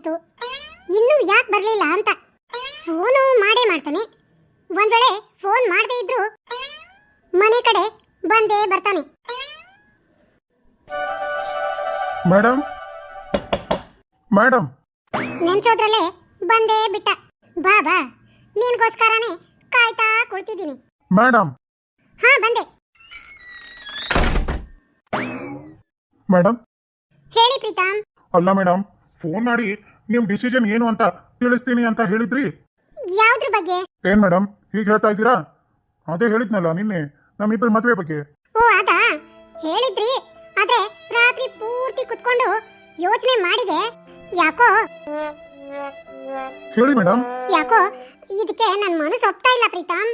ಆಗಿತ್ತು ಇನ್ನೂ ಯಾಕೆ ಬರಲಿಲ್ಲ ಅಂತ? ಫೋನು ಮಾಡೇ ಮಾಡ್ತಾನೆ. ಒಂದ್ ವೇಳೆ ಫೋನ್ ಮಾಡದೇ ಇದ್ರು ಮನೆ ಕಡೆ ಬಂದೇ ಬರ್ತಾನೆ. ಮೇಡಮ್ ಮೇಡಮ್ ನೆನ್ಸೋದ್ರಲ್ಲೇ ಬಂದೇ ಬಿಟ್ಟ. ಬಾ ಬಾ. ನಿನ್ಗೋಸ್ಕರನೇ ಕಾಯ್ತಾ ಕುಳ್ತಿದ್ದೀನಿ. ಮೇಡಮ್ ಹಾ ಬಂದೆ. ಮೇಡಮ್ ಹೇಳಿ ಪ್ರೀತಮ್ ಅಲ್ಲ ಮೇಡಮ್ ಫೋನ್ ಮಾಡಿ ನಿಮ್ ಡಿಸಿಷನ್ ಏನು ಅಂತ ತಿಳಿಸ್ತೀನಿ ಅಂತ ಹೇಳಿದ್ರಿ? ಯಾವ್ದ್ರ ಬಗ್ಗೆ? ಏನ್ ಮೇಡಮ್ ಹೀಗೆ ಹೇಳ್ತಾ ಇದ್ದೀರಾ? ಅದೇ ಹೇಳಿದ್ನಲ್ಲ ನಿನ್ನೆ ನಮ್ಮಿಬ್ಬರ ಮದುವೆ ಬಗ್ಗೆ. ಓ ಅದಾ? ಹೇಳಿದ್ರಿ. ಆದ್ರೆ ರಾತ್ರಿ ಪೂರ್ತಿ ಕುತ್ಕೊಂಡು ಯೋಚನೆ ಮಾಡಿದೆ. ಯಾಕೋ? ಹೇಳಿ ಮೇಡಮ್ ಯಾಕೋ? ಇದಕ್ಕೆ ನನ್ನ ಮನಸ್ಸು ಒಪ್ತಾ ಇಲ್ಲ ಪ್ರೀತಮ್.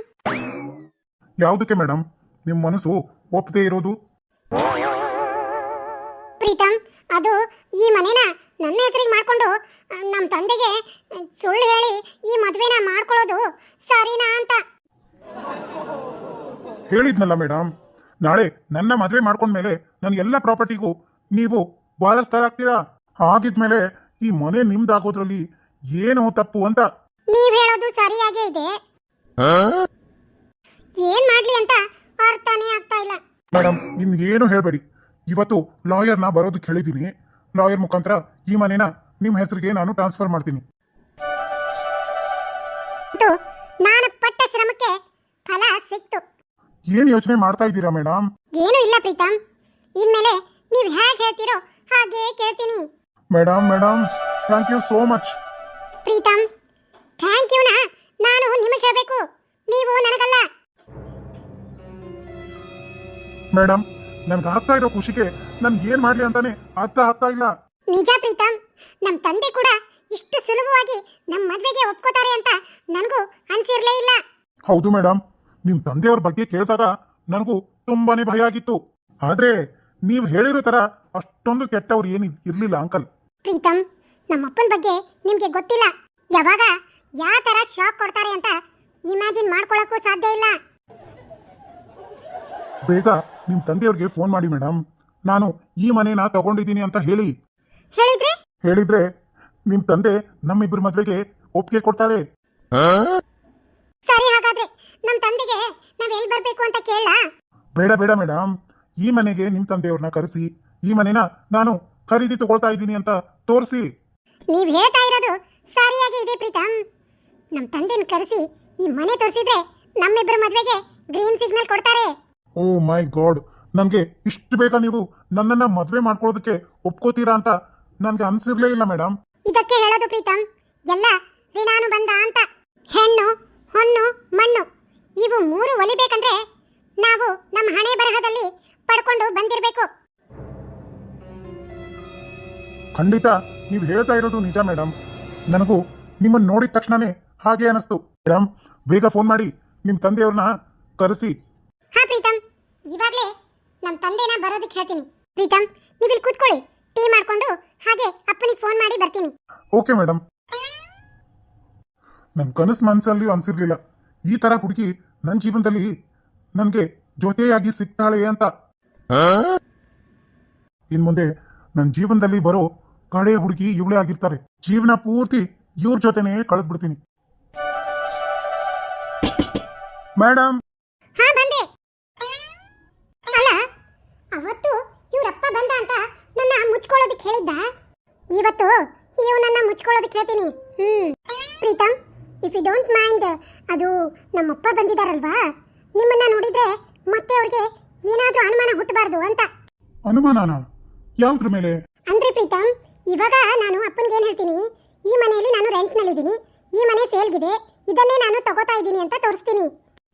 ಯಾವುದಕ್ಕೆ ಮೇಡಮ್ ನಿಮ್ಮ ಮನಸ್ಸು ಒಪ್ಪದೇ ಇರೋದು? ಪ್ರೀತಮ್ ಅದು ಈ ಮನೇನ ನನ್ನ ಹೆಸರಿಗೆ ಮಾಡ್ಕೊಂಡು ನಮ್ಮ ತಂದೆಗೆ ಸುಳ್ಳು ಹೇಳಿ ಈ ಮದುವೆನ ಮಾಡ್ಕೊಳ್ಳೋದು ಸರಿನಾ ಅಂತ. ಹೇಳಿದ್ನಲ್ಲ ಮೇಡಮ್ ನಾಳೆ ನನ್ನ ಮದುವೆ ಮಾಡ್ಕೊಂಡ್ಮೇಲೆ ನನ್ನ ಎಲ್ಲ ಪ್ರಾಪರ್ಟಿಗೂ ನೀವು ವಾರಸ್ಥರಾಗ್ತೀರಾ ಹಾಗಿದ್ಮೇಲೆ ಈ ಮನೆ ನಿಮ್ದಾಗೋದ್ರಲ್ಲಿ ಏನು ತಪ್ಪು ಅಂತ. ನೀವ್ ಹೇಳೋದು ಸರಿಯಾಗೇ ಇದೆ. ಏನ್ ಮಾಡ್ಲಿ ಅಂತ ಅರ್ಥನೇ ಆಗ್ತಾ ಇಲ್ಲ. ಮೇಡಮ್ ನಿಮ್ಗೇನು ಹೇಳಬೇಡಿ. ಇವತ್ತು ಲಾಯರ್ನ ಬರೋದು ಹೇಳಿದ್ದೀನಿ ಲಾಯರ್ ಮುಖಾಂತರ ಈ ಮನೇನ ನಿಮ್ಮ ಹೆಸರಿಗೆ ನಾನು ಟ್ರಾನ್ಸ್ಫರ್ ಮಾಡ್ತೀನಿ. ಮತ್ತು ನಾನು ಪಟ್ಟ ಶ್ರಮಕ್ಕೆ ಫಲ ಸಿಕ್ತು. ಏನು ಯೋಚನೆ ಮಾಡ್ತಾ ಇದ್ದೀರಾ ಮೇಡಮ್ ಏನು ಇಲ್ಲ ಪ್ರೀತಮ್ ಇನ್ಮೇಲೆ ನೀವು ಹೇಗೆ ಹೇಳ್ತೀರೋ ಹಾಗೆ ಕೇಳ್ತೀನಿ. Madam madam thank you so much Preetham thank you ನಾ ನಾನು ನಿಮಗೆ ಹೇಳಬೇಕು. ನೀವು ನನಗಲ್ಲ. ಮೇಡಮ್ ನನ್ಗೆ ಆಗ್ತಾ ಇರೋ ಖುಷಿಗೆ ನನ್ಗೆ ಏನ್ ಮಾಡಲಿ ಅಂತಾನೆ ಅರ್ಥ ಆಗ್ತಾ ಇಲ್ಲ. ನಿಜ ಪ್ರೀತಮ್ ನಮ್ ತಂದೆ ಕೂಡ ಇಷ್ಟು ಸುಲಭವಾಗಿ ನಮ್ಮ ಮದ್ವೆಗೆ ಒಪ್ಕೋತಾರೆ ಅಂತ ನನಗೂ ಅನ್ಸಿರ್ಲೇ ಇಲ್ಲ. ಹೌದು ಮೇಡಮ್ ನಿಮ್ಮ ತಂದೆಯವ್ರ ಬಗ್ಗೆ ಕೇಳಿದಾಗ ನನಗೂ ತುಂಬಾನೇ ಭಯ ಆಗಿತ್ತು. ಆದ್ರೆ ನೀವು ಹೇಳಿರೋ ತರ ಅಷ್ಟೊಂದು ಕೆಟ್ಟವ್ರು ಏನು ಇರ್ಲಿಲ್ಲ ಅಂಕಲ್. ಪ್ರೀತಮ್ ನಮ್ಮಪ್ಪನ ಬಗ್ಗೆ ನಿಮ್ಗೆ ಗೊತ್ತಿಲ್ಲ. ಯಾವಾಗ ಯಾವ ತರ ಶಾಕ್ ಕೊಡ್ತಾರೆ ಅಂತ ಇಮ್ಯಾಜಿನ್ ಮಾಡ್ಕೊಳಕ್ಕೂ ಸಾಧ್ಯ ಇಲ್ಲ. ಬೇಗ ನಿಮ್ಮ ತಂದೆಯವ್ರಿಗೆ ಫೋನ್ ಮಾಡಿ ಮೇಡಮ್ ನಾನು ಈ ಮನೇನ ತಗೊಂಡಿದ್ದೀನಿ ಅಂತ ಹೇಳಿ. ಹೇಳಿದ್ರೆ? ಹೇಳಿದ್ರೆ ನಿಮ್ಮ ತಂದೆ ನಮ್ಮಿಬ್ಬರ ಮದ್ವೆಗೆ ಒಪ್ಪಿಗೆ ಕೊಡ್ತಾರೆ. ಸರಿ ಹಾಗಾದ್ರೆ ನಮ್ಮ ತಂದೆಗೆ ನಾವ್ ಎಲ್ಲಿ ಬರ್ಬೇಕು ಅಂತ ಕೇಳ ಬೇಡ ಬೇಡ ಮೇಡಮ್ ಈ ಮನೆಗೆ ನಿಮ್ಮ ತಂದೆಯವ್ರನ್ನ ಕರೆಸಿ ಈ ಮನೇನ ನಾನು ಖರೀದಿ ತಗೊಳ್ತಾ ಇದ್ದೀನಿ ಅಂತ ತೋರಿಸಿ. ನೀವ್ ಹೇಳ್ತಾ ಇರೋದು ಸರಿಯಾಗಿ ಇದೆ ಪ್ರೀತಮ್. ನಮ್ ತಂದೆನ ಕರೆಸಿ ಈ ಮನೆ ತೋರಿಸಿದ್ರೆ ನಮ್ಮಿಬ್ಬರ ಮದ್ವೆಗೆ ಗ್ರೀನ್ ಸಿಗ್ನಲ್ ಕೊಡ್ತಾರೆ. ಓ ಮೈ ಗಾಡ್ ನನಗೆ ಇಷ್ಟು ಬೇಗ ನೀವು ನನ್ನನ್ನ ಮದುವೆ ಮಾಡ್ಕೊಳ್ಳೋದಕ್ಕೆ ಒಪ್ಕೋತೀರಾ ಅಂತ ನನಗೆ ಅನ್ಸಿರ್ಲೇ ಇಲ್ಲ ಮೇಡಮ್ ಇದಕ್ಕೆ ಹೇಳೋದು ಪ್ರೀತಮ್ ಎಲ್ಲ ಋಣಾನು ಬಂದ ಅಂತ. ಹೆಣ್ಣು ಹೊಣ್ಣು ಮಣ್ಣು ಇವು ಮೂರು ಒಲಿಬೇಕಂದ್ರೆ ನಾವು ನಮ್ಮ ಹಣೆ ಬರಹದಲ್ಲಿ ಪಡ್ಕೊಂಡು ಬಂದಿರಬೇಕು. ಖಂಡಿತ ನೀವು ಹೇಳ್ತಾ ಇರೋದು ನಿಜ ಮೇಡಮ್ ನನಗೂ ನಿಮ್ಮನ್ನು ನೋಡಿದ ತಕ್ಷಣನೇ ಹಾಗೆ ಅನಿಸ್ತು. ಮೇಡಮ್ ಬೇಗ ಫೋನ್ ಮಾಡಿ ನಿಮ್ಮ ತಂದೆಯವ್ರನ್ನ ಕರೆಸಿ. ಹಾ ಪ್ರೀತಮ್ ಇವಾಗ್ಲೇ ನಮ್ಮ ತಂದೆನ ಬರೋದಕ್ಕೆ ಹೇಳ್ತೀನಿ. ಪ್ರೀತಮ್ ನೀವು ಇಲ್ಲಿ ಕೂತ್ಕೊಳ್ಳಿ. ಟೀ ಮಾಡ್ಕೊಂಡು ಹಾಗೆ ಅಪ್ಪನಿಗೆ ಫೋನ್ ಮಾಡಿ ಬರ್ತೀನಿ. ಓಕೆ ಮೇಡಮ್ ನನ್ನ ಕನಸು ಮನಸ್ಸಲ್ಲಿ ಅನ್ಸಿರ್ಲಿಲ್ಲ. ಈ ತರ ಹುಡುಗಿ ನನ್ನ ಜೀವನದಲ್ಲಿ ನನಗೆ ಜೊತೆಯಾಗಿ ಸಿಗ್ತಾಳೆ ಅಂತ. ಇನ್ ಮುಂದೆ ನನ್ನ ಜೀವನದಲ್ಲಿ ಬರೋ ಕಡೆ ಹುಡುಗಿ ಇವಳೇ ಆಗಿರ್ತಾರೆ. ಜೀವನ ಪೂರ್ತಿ ಇವ್ರ ಜೊತೆನೇ ಕಳೆದ್ಬಿಡ್ತೀನಿ. ಮೇಡಮ್ ಹಾ ಬಂದೆ ಅಲ್ಲ ಅವತ್ತು ಇವ್ರಪ್ಪ ಬಂದ ಅಂತ ನನ್ನ ಮುಚ್ಕೊಳ್ಳೋದಕ್ಕೆ ಹೇಳಿದ್ದ ಇವತ್ತು ಇವನನ್ನ ಮುಚ್ಕೊಳ್ಳೋದಕ್ಕೆ ಹೇಳ್ತೀನಿ. ಹ್ಮ್. Preetham if you don't mind ಅದು ನಮ್ಮಪ್ಪ ಬಂದಿದಾರಲ್ವಾ? ನಿಮ್ಮನ್ನ ನೋಡಿದ್ರೆ ಮತ್ತೆ ಅವ್ರಿಗೆ ಏನಾದ್ರೂ ಅನುಮಾನ ಹುಟ್ಟಬಾರ್ದು ಅಂತ. ಅನುಮಾನನ? ಯಾವ್ದ್ರ ಮೇಲೆ? ಅಂದ್ರೆ ಪ್ರೀತಮ್ ಇವಾಗ ನಾನು ಅಪ್ಪನಿಗೆ ಏನ್ ಹೇಳ್ತೀನಿ? ಈ ಮನೆಯಲ್ಲಿ ನಾನು ರೆಂಟ್ನಲ್ಲಿದ್ದೀನಿ ಈ ಮನೆ ಸೇಲ್ಗಿದೆ. ಇದನ್ನೇ ನಾನು ತಗೋತಾ ಇದ್ದೀನಿ ಅಂತ ತೋರಿಸ್ತೀನಿ.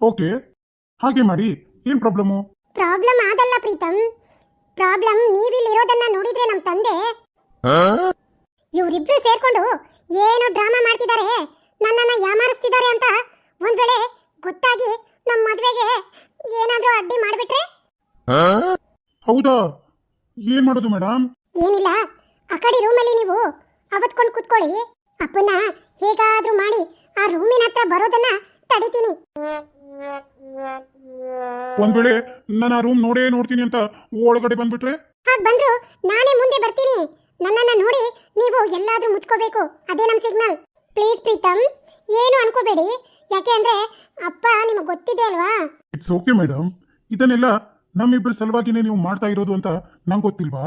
ಓಕೆ. ಹಾಗೆ ಮಾಡಿ. ಏನ್ ಪ್ರಾಬ್ಲಮ್? ಪ್ರಾಬ್ಲಮ್ ಆಗಲ್ಲ ಪ್ರೀತಮ್. ಪ್ರಾಬ್ಲಮ್ ನೀವಿಲ್ಲಿರೋದನ್ನ ನೋಡಿ ತಂದೆ? ಇವರಿಬ್ರು ಸೇರ್ಕೊಂಡು ಏನೋ ಡ್ರಾಮಾ ಮಾಡ್ತಿದ್ದಾರೆ ನನ್ನನ್ನ ಯಾಮಾರಿಸ್ತಿದ್ದಾರೆ ಅಂತ ಒಂದ್ ವೇಳೆ ಗೊತ್ತಾಗಿ ನಮ್ಮ ಮದ್ವೆಗೆ ಏನಾದ್ರೂ ಅಡ್ಡಿ ಮಾಡ್ಬಿಟ್ರೆ? ಹೌದಾ? ಏನ್ ಮಾಡೋದು ಮೇಡಮ್? ಏನಿಲ್ಲ. ಆ ಕಡೆ ರೂಮಲ್ಲಿ ನೀವು ಅವತ್ಕೊಂಡು ಕುತ್ಕೊಳ್ಳಿ. ಅಪ್ಪನ ಹೇಗಾದ್ರೂ ಮಾಡಿ ಆ ರೂಮಿನ ಹತ್ರ ಬರೋದನ್ನ ತಡಿತೀನಿ. ಒಂದ್ ವೇಳೆ ನಾನು ಆ ರೂಮ್ ನೋಡೇ ನೋಡ್ತೀನಿ ಅಂತ ಒಳಗಡೆ ಬಂದ್ಬಿಟ್ರೆ? ಹಾಗ್ ಬಂದ್ರು ನಾನೇ ಮುಂದೆ ಬರ್ತೀನಿ. ನನ್ನನ್ನ ನೋಡಿ ನೀವು ಎಲ್ಲಾದ್ರೂ ಮುಚ್ಕೋಬೇಕು. ಅದೇ ನಮ್ಮ ಸಿಗ್ನಲ್. ಪ್ಲೀಸ್ ಪ್ರೀತಮ್ ಏನು ಅನ್ಕೋಬೇಡಿ. ಯಾಕೆ ಅಂದ್ರೆ ಅಪ್ಪ ನಿಮಗೆ ಗೊತ್ತಿದೆ ಅಲ್ವಾ? ಇಟ್ಸ್ ಓಕೆ ಮೇಡಮ್ ಇದನ್ನೆಲ್ಲ ನಮ್ಮಿಬ್ಬರ ಸಲುವಾಗಿನೇ ನೀವು ಮಾಡ್ತಾ ಇರೋದು ಅಂತ ನಂಗೆ ಗೊತ್ತಿಲ್ವಾ?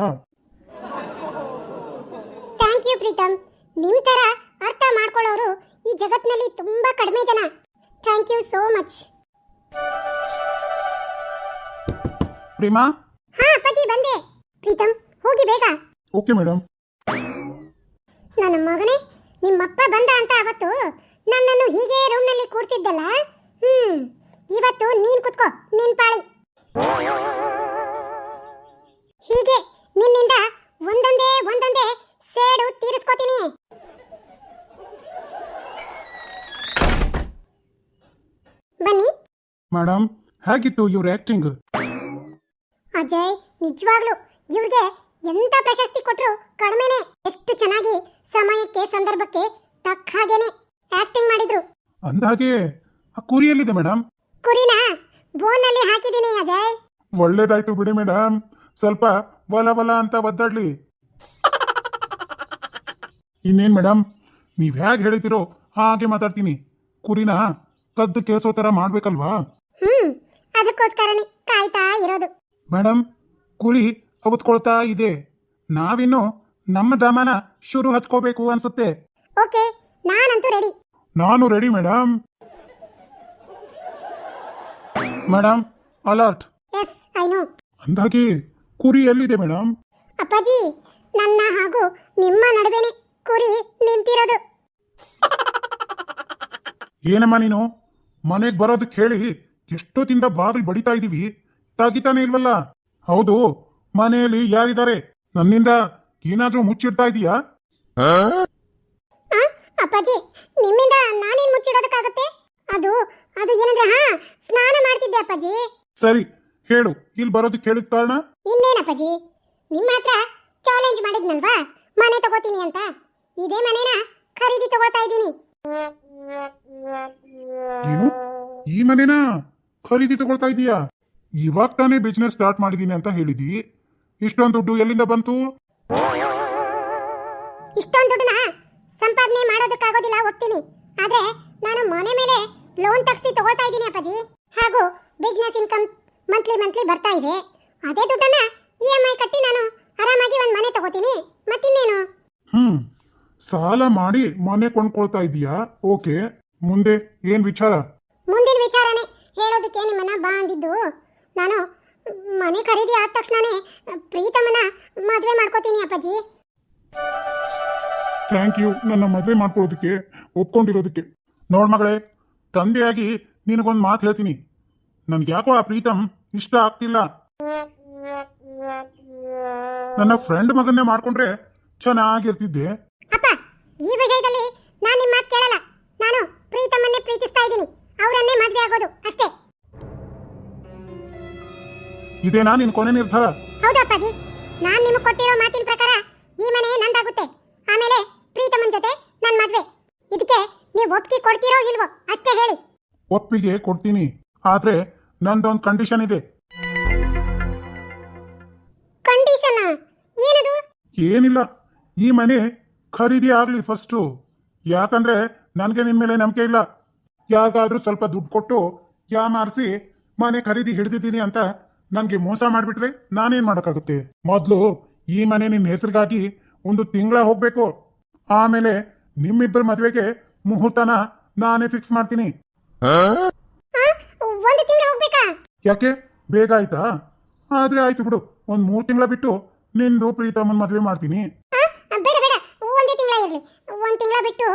Thank you Preetham. ನಿಮ್ ತರ ಅರ್ಥ ಮಾಡ್ಕೊಳ್ಳೋರು ಈ ಜಗತ್ತಿನಲ್ಲಿ ತುಂಬಾ ಕಡಿಮೆ ಜನ. Thank you so much Prema? ಹಾ ಅಪ್ಪಾಜಿ ಬಂದೆ. ಪ್ರೀತಮ್ ಹೋಗಿ ಬೇಗ. Okay madam. ನನ್ನ ಮಗನೇ ನಿಮ್ಮಪ್ಪ ಬಂದ ಅಂತ ಅವತ್ತು ನನ್ನನ್ನು ಹೀಗೆ ರೂಮ್ನಲ್ಲಿ ಕೂರ್ಸಿದ್ದಲ್ಲ? ಹ್ಮ್ ಇವತ್ತು ನೀನ್ ಕುತ್ಕೋ ನಿನ್ ಪಾಳಿ. ಹೀಗೆ ನಿನ್ನಿಂದ ಒಂದೊಂದೇ ಒಂದೊಂದೇ ಸೇಡು ತೀರಿಸ್ಕೋತೀನಿ. ಬನ್ನಿ. ಮೇಡಮ್ ಹೇಗಿತ್ತು ಇವ್ರ ಆಕ್ಟಿಂಗ್ ಅಜಯ್ ನಿಜವಾಗ್ಲು ಇವ್ರಿಗೆ ಎಂತ ಪ್ರಶಸ್ತಿ ಕೊಟ್ರು ಕಡಿಮೆನೆ ಎಷ್ಟು ಚೆನ್ನಾಗಿ ಸಮಯಕ್ಕೆ ಸಂದರ್ಭಕ್ಕೆ ತಕ್ಕ ಹಾಗೇನೆ ಆಕ್ಟಿಂಗ್ ಮಾಡಿದ್ರು. ಅಂದಾಗೆ ಆ ಕುರಿಯಲ್ಲಿದೆ ಮೇಡಮ್ ಕುರಿನ ಬೋನಲ್ಲಿ ಹಾಕಿದ್ದೀನಿ ಅಜಯ್. ಒಳ್ಳೇದಾಯ್ತು ಬಿಡಿ ಮೇಡಮ್ ಸ್ವಲ್ಪ ಬಲ ಬಲ ಅಂತ ಒದ್ದಾಡ್ಲಿ. ಇನ್ನೇನ್ ಮೇಡಮ್ ನೀವ್ ಹೇಗೆ ಹೇಳ್ತೀರೋ ಹಾಗೆ ಮಾತಾಡ್ತೀನಿ. ಕುರಿನ ಕದ್ದು ಕೇಳಿಸೋ ತರ ಮಾಡ್ಬೇಕಲ್ವಾ? ಹ್ಮ್ ಅದಕ್ಕೋಸ್ಕರನೇ ಕಾಯ್ತಾ ಇರೋದು. ಮೇಡಮ್ ಕುರಿ ಅವತ್ಕೊಳ್ತಾ ಇದೆ ನಾವಿನ್ನು ನಮ್ಮ ದಮನ ಶುರು ಹಚ್ಕೋಬೇಕು ಅನ್ಸುತ್ತೆ. ಓಕೆ ನಾನಂತೂ ರೆಡಿ. ನಾನು ready madam madam alert. Yes I know. ಅಂದಾಗೆ ಕುರಿ ಎಲ್ಲಿದೆ ಮೇಡಮ್ ಅಪ್ಪಾಜಿ ನನ್ನ ಹಾಗೂ ನಿಮ್ಮ ನಡುವೆನೆ ಕುರಿ ನಿಂತಿರೋದು. ಏನಮ್ಮ ನೀನು? ಮನೆಗೆ ಬರೋದಕ್ಕೆ ಹೇಳಿ ಎಷ್ಟೊತ್ತಿಂದ ಬಾಗಿಲು ಬಡಿತಾ ಇದೀವಿ? ತಾಗಿತಾನೆ ಇಲ್ವಲ್ಲ? ಹೌದು ಮನೆಯಲ್ಲಿ ಯಾರಿದ್ದಾರೆ? ನನ್ನಿಂದ ಏನಾದ್ರೂ ಮುಚ್ಚಿಡ್ತಾ ಇದೀಯಾ? ಆ, ಅಪ್ಪಾಜಿ ನಿಮ್ಮಿಂದ ನಾನೇನ್ ಮುಚ್ಚಿಡೋದಕ್ಕಾಗತ್ತೆ? ಅದು ಅದು ಏನಂದ್ರೆ ಹಾ ಸ್ನಾನ ಮಾಡ್ತಿದ್ದೆ ಅಪ್ಪಾಜಿ. ಸರಿ ಹೇಳು ಇಲ್ಲಿ ಬರೋದಕ್ಕೆ ಹೇಳಿದ ಕಾರಣ? ಇನ್ನೇನಪ್ಪಾಜಿ ನಿಮ್ಮ ಹತ್ರ ಚಾಲೆಂಜ್ ಮಾಡಿದ್ನಲ್ವಾ? ಮನೆ ತಗೋತೀನಿ ಅಂತ. ಇದೇ ಮನೆನ ಖರೀದಿ ತಗೋತಾ ಇದ್ದೀನಿ. ಏನು? ಈ ಮನೆನ ಖರೀದಿ ತಗೊಳ್ತಾ ಇದೀಯಾ? ಇವಾಗ ತಾನೇ ಬಿಸ್ನೆಸ್ ಸ್ಟಾರ್ಟ್ ಮಾಡಿದೀನಿ ಅಂತ ಹೇಳಿದಿ. ಇಷ್ಟೊಂದು ದುಡ್ಡು ಎಲ್ಲಿಂದ ಬಂತು? ಇಷ್ಟೊಂದು ದುಡ್ಡನ್ನ ಸಂಪಾದನೆ ಮಾಡೋದಕ್ಕಾಗೋದಿಲ್ಲ ಹೋಗ್ತೀನಿ. ಆದ್ರೆ ನಾನು ಮನೆ ಮೇಲೆ ಲೋನ್ ತಗ್ಸಿ ತಗೊಳ್ತಾ ಇದ್ದೀನಿ ಅಪ್ಪಾಜಿ. ಹಾಗೂ ಬಿಸ್ನೆಸ್ ಇನ್ಕಮ್ ಮಂತ್ಲಿ ಮಂತ್ಲಿ ಬರ್ತಾ ಇದೆ. ಅದೇ ದುಡ್ಡನ್ನ ಇ ಎಂ ಐ ಕಟ್ಟಿ ನಾನು ಆರಾಮಾಗಿ ಒಂದು ಮನೆ ತಗೋತೀನಿ. ಮತ್ತಿನ್ನೇನು? ಹ್ಮ್. ಸಾಲ ಮಾಡಿ ಮನೆ ಕೊಂಡ್ಕೊಳ್ತಾ ಇದೀಯಾ? ಓಕೆ. ಮುಂದೆ ಏನ್ ವಿಚಾರ? ಮುಂದಿನ ವಿಚಾರನೇ ಹೇಳೋದಕ್ಕೆ ನಿಮ್ಮನ್ನ ಬಾ ಅಂದಿದ್ದು. ನಾನು ಮನೆ ಖರೀದಿ ಆದ ತಕ್ಷಣನೇ ಪ್ರೀತಮನ ಮದುವೆ ಮಾಡ್ಕೋತೀನಿ ಅಪ್ಪಾಜಿ. ಥ್ಯಾಂಕ್ ಯು ನನ್ನ ಮದುವೆ ಮಾಡ್ಕೊಳ್ಳೋದಕ್ಕೆ ಒಪ್ಕೊಂಡಿರೋದಕ್ಕೆ. ನೋಡ್ ಮಗಳೇ ತಂದೆಯಾಗಿ ನಿನಗೊಂದು ಮಾತು ಹೇಳ್ತೀನಿ. ನನ್ಗೆ ಯಾಕೋ ಆ ಪ್ರೀತಮ್ ಇಷ್ಟ ಆಗ್ತಿಲ್ಲ. ನನ್ನ ಫ್ರೆಂಡ್ ಮಗನ್ನೇ ಮಾಡ್ಕೊಂಡ್ರೆ ಚೆನ್ನಾಗಿರ್ತಿದ್ದೆ. ಅಪ್ಪ ಈ ವಿಷಯದಲ್ಲಿ ನಾನು ನಿಮ್ಮ ಮಾತು ಕೇಳಲ್ಲ. ನಾನು ಪ್ರೀತಮ್ಮನ್ನೇ ಪ್ರೀತಿಸ್ತಾ ಇದ್ದೀನಿ. ಅವರನ್ನೇ ಮದುವೆ ಆಗೋದು ಅಷ್ಟೇ. ಇದೇನಾ ನಿನ್ ಕೊನೆ ನಿರ್ಧಾರ? ಹೌದು ಅಪ್ಪಾಜಿ ನಾನು ನಿಮಗೆ ಕೊಟ್ಟಿರೋ ಮಾತಿನ ಪ್ರಕಾರ ಈ ಮನೆ ನಂದಾಗುತ್ತೆ. ಆಮೇಲೆ ಪ್ರೀತಮನ್ ಜೊತೆ ನನ್ನ ಮದ್ವೆ. ಇದಕ್ಕೆ ನೀವು ಒಪ್ಪಿಗೆ ಕೊಡ್ತೀರೋ ಇಲ್ವೋ ಅಷ್ಟೇ ಹೇಳಿ. ಒಪ್ಪಿಗೆ ಕೊಡ್ತೀನಿ. ಆದ್ರೆ ನಂದೊಂದು ಕಂಡೀಷನ್ ಇದೆ. ಕಂಡೀಷನ್ ಏನದು? ಏನಿಲ್ಲ. ಈ ಮನೆ ಖರೀದಿ ಆಗ್ಲಿ ಫಸ್ಟು ಯಾಕಂದ್ರೆ ನನಗೆ ನಿಮ್ಮ ಮೇಲೆ ನಂಬಿಕೆ ಇಲ್ಲ. ಯಾಕಾದ್ರೂ ಸ್ವಲ್ಪ ದುಡ್ಡು ಕೊಟ್ಟು ಯಾ ಮಾರಿಸಿ ಮನೆ ಖರೀದಿ ಹಿಡಿದಿದ್ದೀನಿ ಅಂತ ನನಗೆ ಮೋಸ ಮಾಡಿಬಿಟ್ರೆ ನಾನೇನ್ ಮಾಡೋಕ್ಕಾಗುತ್ತೆ? ಮೊದಲು ಈ ಮನೆ ನಿನ್ನ ಹೆಸರಿಗಾಗಿ ಒಂದು ತಿಂಗಳ ಹೋಗ್ಬೇಕು. ಆಮೇಲೆ ನಿಮ್ಮಿಬ್ಬರ ಮದುವೆಗೆ ಮುಹೂರ್ತನ ನಾನೇ ಫಿಕ್ಸ್ ಮಾಡ್ತೀನಿ. ಆ, ಒಂದು ತಿಂಗಳು ಹೋಗ್ಬೇಕಾ? ಯಾಕೆ? ಬೇಗ ಆಯ್ತಾ? ಆದ್ರೆ ಆಯ್ತು ಬಿಡು. ಒಂದು ಮೂರು ತಿಂಗಳ ಬಿಟ್ಟು ನಿಂದು ಪ್ರೀತಮ್ಮನ್ ಮದುವೆ ಮಾಡ್ತೀನಿ. ಆ, ಬೇಡ ಬೇಡ. ಒಂದೇ ತಿಂಗಳ ಇರಲಿ. ಒಂದು ತಿಂಗಳ ಬಿಟ್ಟು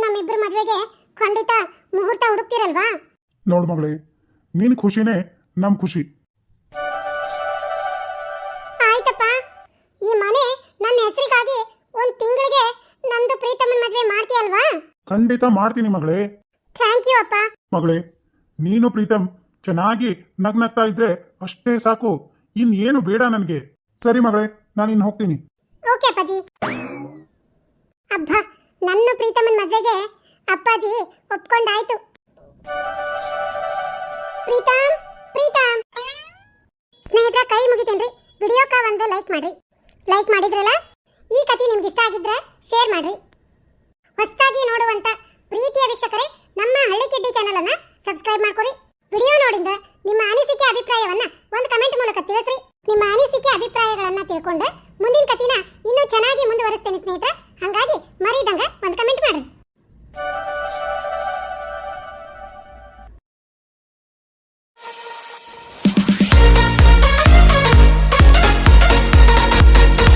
ನಮ್ಮಿಬ್ಬರ ಮದುವೆಗೆ ಖಂಡಿತ ಮುಹೂರ್ತ ಹುಡುಕ್ತಿರಲ್ವಾ? ನೋಡು ಮಗಳೇ ನಿನ್ ಖುಷಿನೇ ನಮ್ ಖುಷಿ. ಖಂಡಿತ ಮಾಡ್ತೀನಿ ಮಗಳೇ. ಥ್ಯಾಂಕ್ ಯು ಅಪ್ಪ. ಮಗಳೇ ನೀನು ಪ್ರೀತಮ್ ಚೆನ್ನಾಗಿ ನಗ್ನಗ್ತಾ ಇದ್ರೆ ಅಷ್ಟೇ ಸಾಕು. ಇನ್ನೇನು ಬೇಡ ನನಗೆ. ಸರಿ ಮಗಳೇ ನಾನು ಇನ್ನು ಹೋಗ್ತೀನಿ. ಓಕೆ ಅಪ್ಪಾಜಿ. ಅಬ್ಬ ನನ್ನ ಪ್ರೀತಮನ್ ಮದ್ವೆಗೆ ಅಪ್ಪಾಜಿ ಒಪ್ಕೊಂಡಾಯ್ತು. ಪ್ರೀತಮ್ ಪ್ರೀತಮ್. ಸ್ನೇಹಿತರ ಕೈ ಮುಗಿತೇನ್ರಿ? ವಿಡಿಯೋಕ ಒಂದು ಲೈಕ್ ಮಾಡ್ರಿ. ಲೈಕ್ ಮಾಡಿದ್ರಲ್ಲ? ಈ ಕಥೆ ನಿಮ್ಗೆ ಇಷ್ಟ ಆಗಿದ್ರೆ ಶೇರ್ ಮಾಡ್ರಿ. ಹೊಸದಾಗಿ ನೋಡುವಂತ ಪ್ರೀತಿಯ ವೀಕ್ಷಕರೇ, ನಮ್ಮ ಹಳ್ಳಿ ಕಿಡ್ಡಿ ಚಾನೆಲ್ ಅನ್ನ ಸಬ್ಸ್ಕ್ರೈಬ್ ಮಾಡ್ಕೊರಿ ವಿಡಿಯೋ ನೋಡಿಂದ ನಿಮ್ಮ ಅನಿಸಿಕೆ ಅಭಿಪ್ರಾಯವನ್ನ ಒಂದು ಕಮೆಂಟ್ ಮೂಲಕ ತಿಳಿಸ್ರಿ. ನಿಮ್ಮ ಅನಿಸಿಕೆ ಅಭಿಪ್ರಾಯಗಳನ್ನ ತಿಳ್ಕೊಂಡು ಮುಂದಿನ ಕಥೆನ